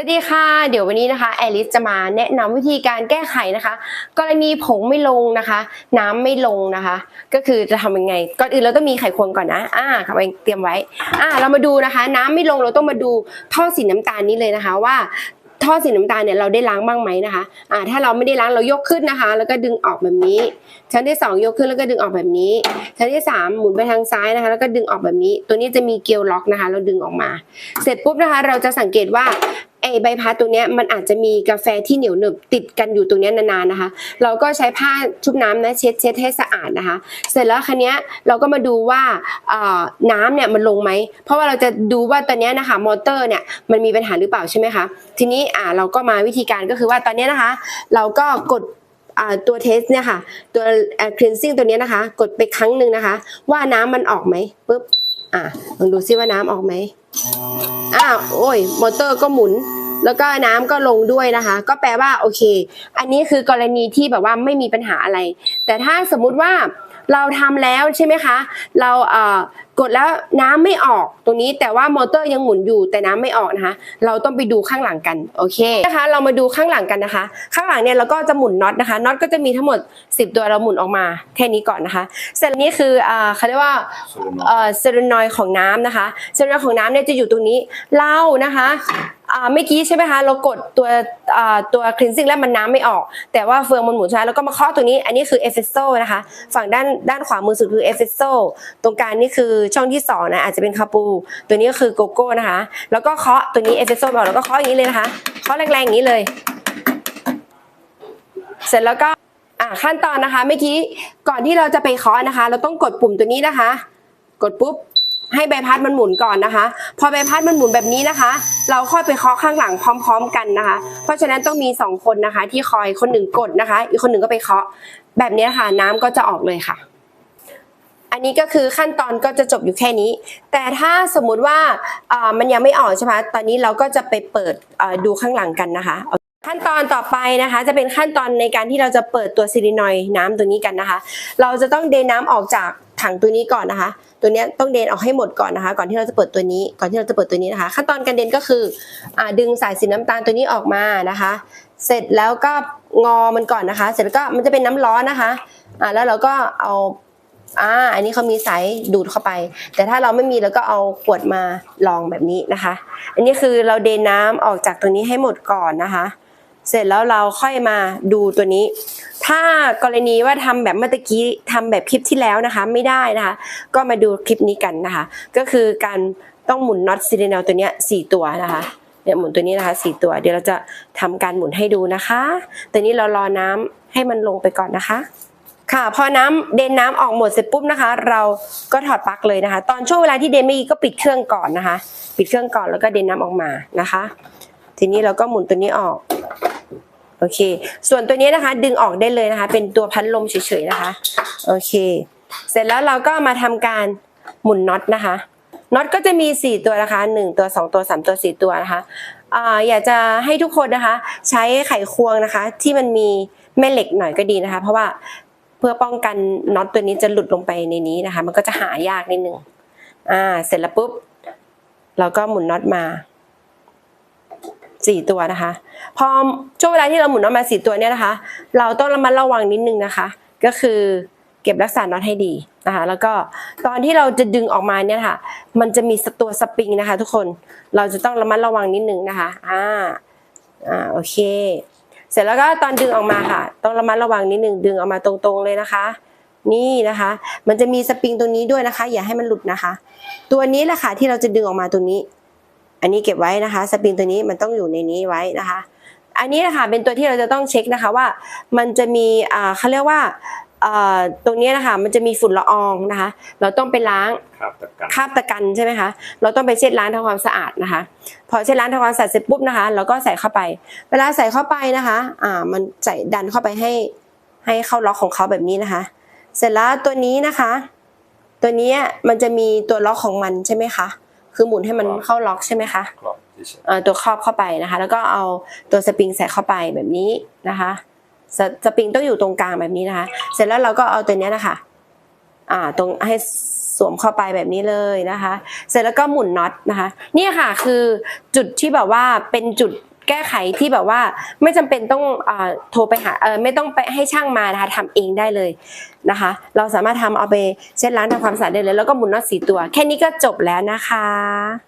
วัสดีค่ะ เดี๋ยววันนี้นะคะแอลิสจะมาแนะนำวิธีการแก้ไขนะคะ กรณีผงไม่ลงนะคะ น้ำไม่ลงนะคะ ก็คือจะทำยังไง ก่อนอื่นเราต้องมีไขควงก่อนนะอ่าครับไปเตรียมไว้อ่าเรามาดูนะคะ น้ำไม่ลงเราต้องมาดูท่อสีน้ำตาลนี้เลยนะคะว่าท่อสีน้ำตาลเนี่ยเราได้ล้างบ้างไหมนะคะอ่าถ้าเราไม่ได้ล้างเรายกขึ้นนะคะ แล้วก็ดึงออกแบบนี้ ชั้นที่สองยกขึ้นแล้วก็ดึงออกแบบนี้ ชั้นที่สามหมุนไปทางซ้ายนะคะ แล้วก็ดึงออกแบบนี้ ตัวนี้จะมีเกลียวล็อกนะคะ เราดึงออกมา เสร็จปุ๊บนะคะ เราจะสังเกตว่า ใบพัดตรงเนี้ยมันอาจจะมีกาแฟที่เหนียวหนึบติดกันอยู่ตรงเนี้ยนานๆนะคะ เราก็ใช้ผ้าชุบน้ำนะเช็ดเช็ดให้สะอาดนะคะ เสร็จแล้วคันนี้ยเราก็มาดูว่าน้ำเนี่ยมันลงไหม เพราะว่าเราจะดูว่าตอนเนี้ยนะคะมอเตอร์เนี่ยมันมีปัญหาหรือเปล่าใช่ไหมคะ ทีนี้อ่าเราก็มาวิธีการก็คือว่าตอนเนี้ยนะคะ เราก็กดตัวเทสเนี่ยค่ะตัวเอ่อ cleansing ตัวนี้นะคะ กดไปครั้งหนึ่งนะคะ ว่าน้ำมันออกไหมปุ๊บอะลองดูซิว่าน้ำออกไหมอ้าวโอ้ยมอเตอร์ก็หมุน แล้วก็น้ำก็ลงด้วยนะคะ ก็แปลว่าโอเค อันนี้คือกรณีที่แบบว่าไม่มีปัญหาอะไร แต่ถ้าสมมุติว่าเราทำแล้วใช่ไหมคะ เราเอ่อกดแล้วน้ำไม่ออกตรงนี้แต่ว่ามอเตอร์ยังหมุนอยู่แต่น้ำไม่ออกนะคะ เราต้องไปดูข้างหลังกันโอเคนะคะ เรามาดูข้างหลังกันนะคะ ข้างหลังเนี่ยเราก็จะหมุนน็อตนะคะน็อตก็จะมีทั้งหมด 10 ตัวเราหมุนออกมาแค่นี้ก่อนนะคะ เสร็จแล้วนี่คืออ่าเขาเรียกว่าเอ่อเซรานอยด์ของน้ำนะคะเซรานอยด์ของน้ำเนี่ยจะอยู่ตรงนี้เหล้านะคะอ่า เมื่อกี้ใช่ไหมคะเรากดตัวตัว cleansing แล้วมันน้ำไม่ออก แต่ว่าเฟืองมันหมุนใช่ไหมแล้วก็มาเคาะตรงนี้ อันนี้คือเอฟเฟโซนะคะ ฝั่งด้านด้านขวามือสุดคือเอฟเฟโซตรงกลางนี่คือช่องที่สองนะอาจจะเป็นคาปู ตัวนี้ก็คือโกโก้นะคะ แล้วก็เคาะตัวนี้เอฟเฟโซบอกแล้วก็เคาะอย่างนี้เลยนะคะเคาะแรงๆอย่างนี้เลย เสร็จแล้วก็ขั้นตอนนะคะเมื่อกี้ก่อนที่เราจะไปเคาะนะคะ เราต้องกดปุ่มตัวนี้นะคะ กดปุ๊บ ให้ใบพัดมันหมุนก่อนนะคะ พอใบพัดมันหมุนแบบนี้นะคะ เราค่อยไปเคาะข้างหลังพร้อม ๆ กันนะคะ เพราะฉะนั้นต้องมีสองคนนะคะ ที่คอยคนหนึ่งกดนะคะ อีกคนหนึ่งก็ไปเคาะแบบนี้ค่ะ น้ำก็จะออกเลยค่ะ อันนี้ก็คือขั้นตอนก็จะจบอยู่แค่นี้ แต่ถ้าสมมุติว่าามันยังไม่ออกใช่ไหมตอนนี้เราก็จะไปเปิดดูข้างหลังกันนะคะขั้นตอนต่อไปนะคะ จะเป็นขั้นตอนในการที่เราจะเปิดตัวซิลินอยน้ำตัวนี้กันนะคะ เราจะต้องเดนน้ำออกจาก ถังตัวนี้ก่อนนะคะ ตัวนี้ต้องเดนออกให้หมดก่อนนะคะ ก่อนที่เราจะเปิดตัวนี้ ก่อนที่เราจะเปิดตัวนี้นะคะ ขั้นตอนการเดนก็คืออดึงสายสีน้ำตาลตัวนี้ออกมานะคะ เสร็จแล้วก็งอมันก่อนนะคะ เสร็จแล้วก็มันจะเป็นน้ำร้อนนะคะอ่าแล้วเราก็เอาอ่าอันนี้เขามีสายดูดเข้าไป แต่ถ้าเราไม่มีเราก็เอาขวดมาลองแบบนี้นะคะ อันนี้คือเราเดนน้ำออกจากตัวนี้ให้หมดก่อนนะคะ เสร็จแล้วเราค่อยมาดูตัวนี้ ถ้ากรณีว่าทำแบบเมื่อกี้ทำแบบคลิปที่แล้วนะคะ ไม่ได้นะคะ ก็มาดูคลิปนี้กันนะคะ ก็คือการต้องหมุนน็อตซีเรนลตัวเนี้ยสี่ตัวนะคะเนี่ยหมุนตัวนี้นะคะสี่ตัว เดี๋ยวเราจะทำการหมุนให้ดูนะคะตอนนี้เรารอน้ำให้มันลงไปก่อนนะคะ ค่ะ พอน้ำเดนน้ำออกหมดเสร็จปุ๊บนะคะ เราก็ถอดปลั๊กเลยนะคะ ตอนช่วงเวลาที่เดนไม่ก็ปิดเครื่องก่อนนะคะ ปิดเครื่องก่อนแล้วก็เดนน้ำออกมานะคะ ทีนี้เราก็หมุนตัวนี้ออก โอเค ส่วนตัวนี้นะคะ ดึงออกได้เลยนะคะ เป็นตัวพัดลมเฉยๆนะคะ โอเค เสร็จแล้วเราก็มาทำการหมุนน็อตนะคะ น็อตก็จะมี 4 ตัวนะคะ 1 ตัว 2 ตัว 3 ตัว 4 ตัวนะคะอ่าอยากจะให้ทุกคนนะคะ ใช้ไขควงนะคะ ที่มันมีแม่เหล็กหน่อยก็ดีนะคะ เพราะว่าเพื่อป้องกันน็อตตัวนี้จะหลุดลงไปในนี้นะคะ มันก็จะหายากนิดนึงอ่า เสร็จแล้วปุ๊บ เราก็หมุนน็อตมาสี่ตัวนะคะ พอช่วงเวลาที่เราหมุนออกมาสี่ตัวเนี่ยนะคะ เราต้องระมัดระวังนิดนึงนะคะ ก็คือเก็บรักษาน็อตให้ดีนะคะแล้วก็ตอนที่เราจะดึงออกมาเนี่ยค่ะ มันจะมีตัวสปริงนะคะ ทุกคนเราจะต้องระมัดระวังนิดนึงนะคะอ่าอ่าโอเค เสร็จแล้วก็ตอนดึงออกมาค่ะ ต้องระมัดระวังนิดนึงดึงออกมาตรงๆเลยนะคะ นี่นะคะ มันจะมีสปริงตรงนี้ด้วยนะคะ อย่าให้มันหลุดนะคะ ตัวนี้แหละค่ะที่เราจะดึงออกมาตรงนี้ อันนี้เก็บไว้นะคะ สปริงตัวนี้มันต้องอยู่ในนี้ไว้นะคะ อันนี้นะคะเป็นตัวที่เราจะต้องเช็คนะคะว่า มันจะมีอ่าเขาเรียกว่าอ่าตรงนี้นะคะมันจะมีฝุ่นละอองนะคะ เราต้องไปล้างครับตะกันคราบตะกันใช่ไหมคะเราต้องไปเช็ดล้างทำความสะอาดนะคะ พอเช็ดล้างทำความสะอาดเสร็จปุ๊บนะคะ เราก็ใส่เข้าไป เวลาใส่เข้าไปนะคะอ่ามันใส่ดันเข้าไปให้ให้เข้าล็อกของเขาแบบนี้นะคะ เสร็จแล้วตัวนี้นะคะ ตัวนี้มันจะมีตัวล็อกของมันใช่ไหมคะ คือหมุนให้มันเข้าล็อกใช่ไหมคะครอบเฉยเอ่อตัวครอบเข้าไปนะคะ แล้วก็เอาตัวสปริงใส่เข้าไปแบบนี้นะคะสสปริงต้องอยู่ตรงกลางแบบนี้นะคะ เสร็จแล้วเราก็เอาตัวเนี้ยนะคะ อ่า ตรงให้สวมเข้าไปแบบนี้เลยนะคะ เสร็จแล้วก็หมุนน็อตนะคะเนี่ยค่ะคือจุดที่แบบว่าเป็นจุด แก้ไขที่แบบว่าไม่จำเป็นต้องอโทรไปหาไม่ต้องไปให้ช่างมานะคะทำเองได้เลยนะคะ เราสามารถทำเอาไปเช็ดล้างทำความสะอาดได้เลย แล้วก็หมุนน็อตสีตัว แค่นี้ก็จบแล้วนะคะ